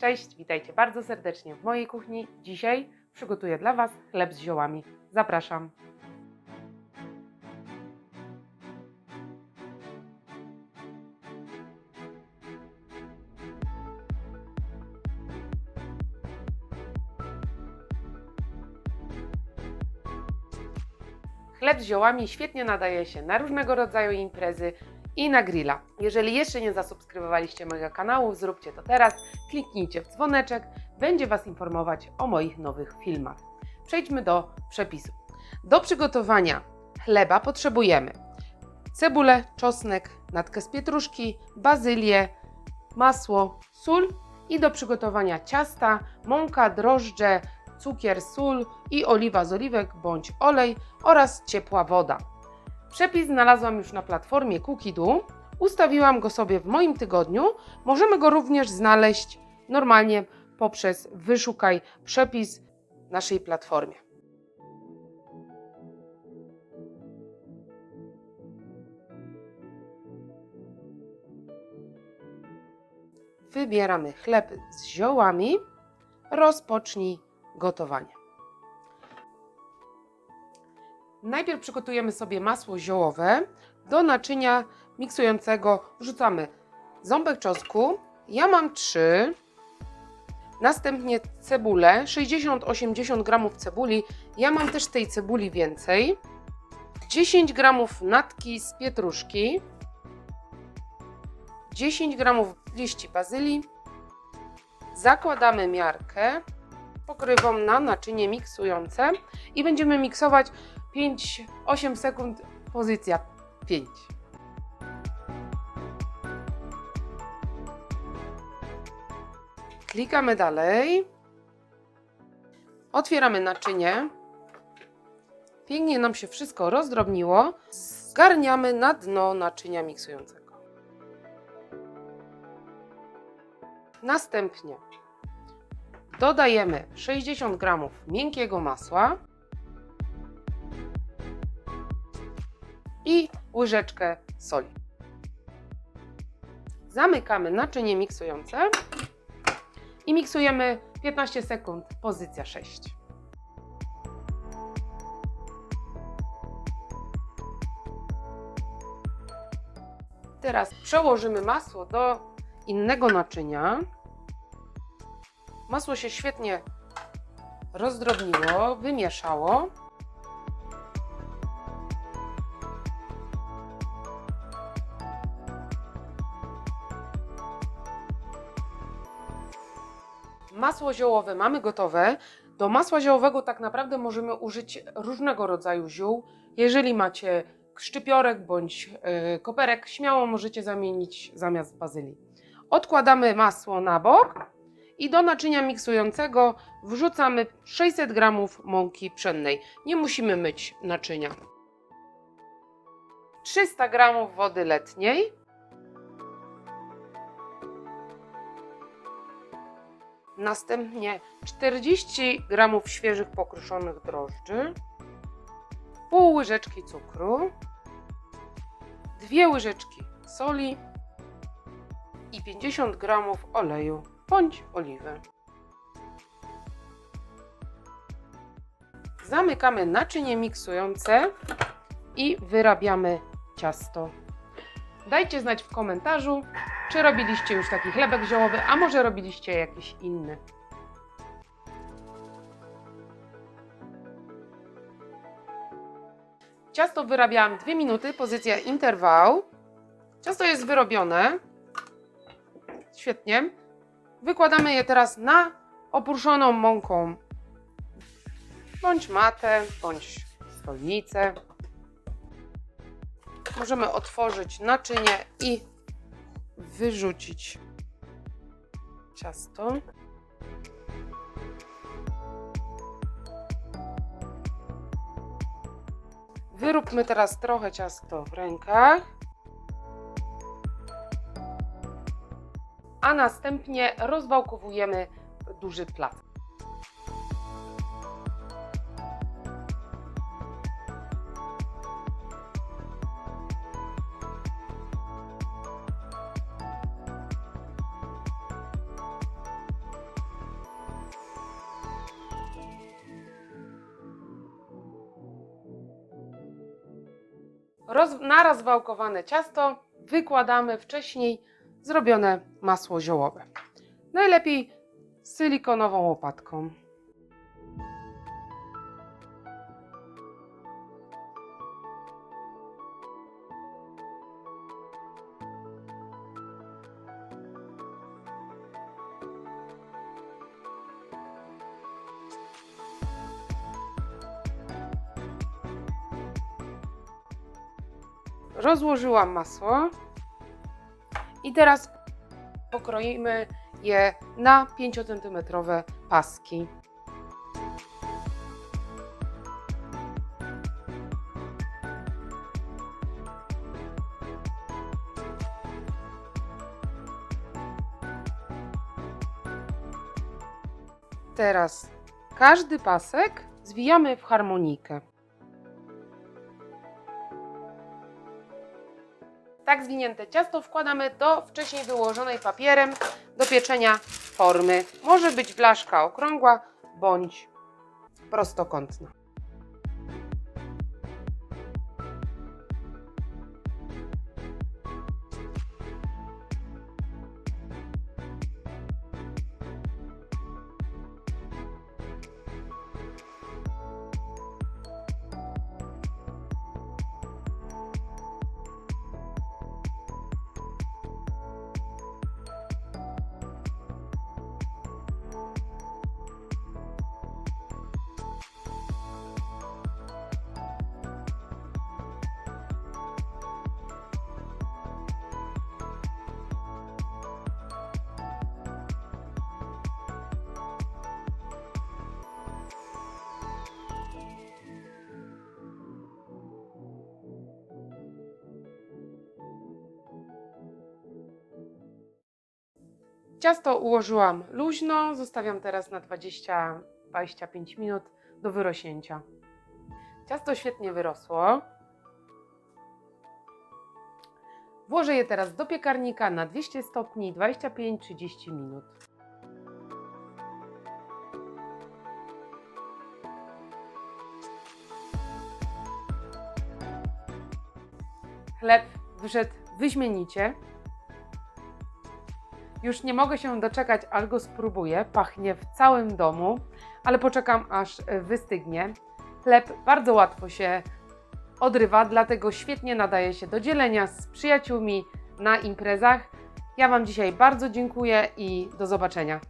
Cześć, witajcie bardzo serdecznie w mojej kuchni. Dzisiaj przygotuję dla Was chleb z ziołami. Zapraszam. Chleb z ziołami świetnie nadaje się na różnego rodzaju imprezy i na grilla. Jeżeli jeszcze nie zasubskrybowaliście mojego kanału, zróbcie to teraz. Kliknijcie w dzwoneczek, będzie Was informować o moich nowych filmach. Przejdźmy do przepisu. Do przygotowania chleba potrzebujemy cebulę, czosnek, natkę z pietruszki, bazylię, masło, sól i do przygotowania ciasta mąka, drożdże, cukier, sól i oliwa z oliwek bądź olej oraz ciepła woda. Przepis znalazłam już na platformie Cookidu. Ustawiłam go sobie w moim tygodniu. Możemy go również znaleźć normalnie poprzez wyszukaj przepis naszej platformie. Wybieramy chleb z ziołami. Rozpocznij gotowanie. Najpierw przygotujemy sobie masło ziołowe. Do naczynia miksującego wrzucamy ząbek czosnku. Ja mam 3. Następnie cebulę, 60-80 gramów cebuli. Ja mam też tej cebuli więcej. 10 gramów natki z pietruszki. 10 gramów liści bazylii. Zakładamy miarkę pokrywą na naczynie miksujące i będziemy miksować 5-8 sekund, pozycja 5. Klikamy dalej. Otwieramy naczynie. Pięknie nam się wszystko rozdrobniło. Zgarniamy na dno naczynia miksującego. Następnie dodajemy 60 g miękkiego masła i łyżeczkę soli. Zamykamy naczynie miksujące i miksujemy 15 sekund, pozycja 6. Teraz przełożymy masło do innego naczynia. Masło się świetnie rozdrobniło, wymieszało. Masło ziołowe mamy gotowe. Do masła ziołowego tak naprawdę możemy użyć różnego rodzaju ziół. Jeżeli macie szczypiorek bądź yy, koperek, śmiało możecie zamienić zamiast bazylii. Odkładamy masło na bok i do naczynia miksującego wrzucamy 600 g mąki pszennej. Nie musimy myć naczynia. 300 g wody letniej. Następnie 40 g świeżych pokruszonych drożdży, pół łyżeczki cukru, dwie łyżeczki soli i 50 g oleju bądź oliwy. Zamykamy naczynie miksujące i wyrabiamy ciasto. Dajcie znać w komentarzu, czy robiliście już taki chlebek ziołowy, a może robiliście jakiś inny. Ciasto wyrabiałam 2 minuty, pozycja interwał. Ciasto jest wyrobione. Świetnie. Wykładamy je teraz na opruszoną mąką bądź matę, bądź stolnicę. Możemy otworzyć naczynie i wyrzucić ciasto. Wyróbmy teraz trochę ciasto w rękach. A następnie rozwałkowujemy duży plac. Roz, na rozwałkowane ciasto wykładamy wcześniej zrobione masło ziołowe. Najlepiej silikonową łopatką. Rozłożyłam masło i teraz pokroimy je na 5 cm paski. Teraz każdy pasek zwijamy w harmonikę. Tak zwinięte ciasto wkładamy do wcześniej wyłożonej papierem do pieczenia formy. Może być blaszka okrągła bądź prostokątna. Ciasto ułożyłam luźno, zostawiam teraz na 20-25 minut do wyrośnięcia. Ciasto świetnie wyrosło. Włożę je teraz do piekarnika na 200 stopni 25-30 minut. Chleb wyszedł wyśmienicie. Już nie mogę się doczekać, aż go spróbuję. Pachnie w całym domu, ale poczekam aż wystygnie. Chleb bardzo łatwo się odrywa, dlatego świetnie nadaje się do dzielenia z przyjaciółmi na imprezach. Ja Wam dzisiaj bardzo dziękuję i do zobaczenia.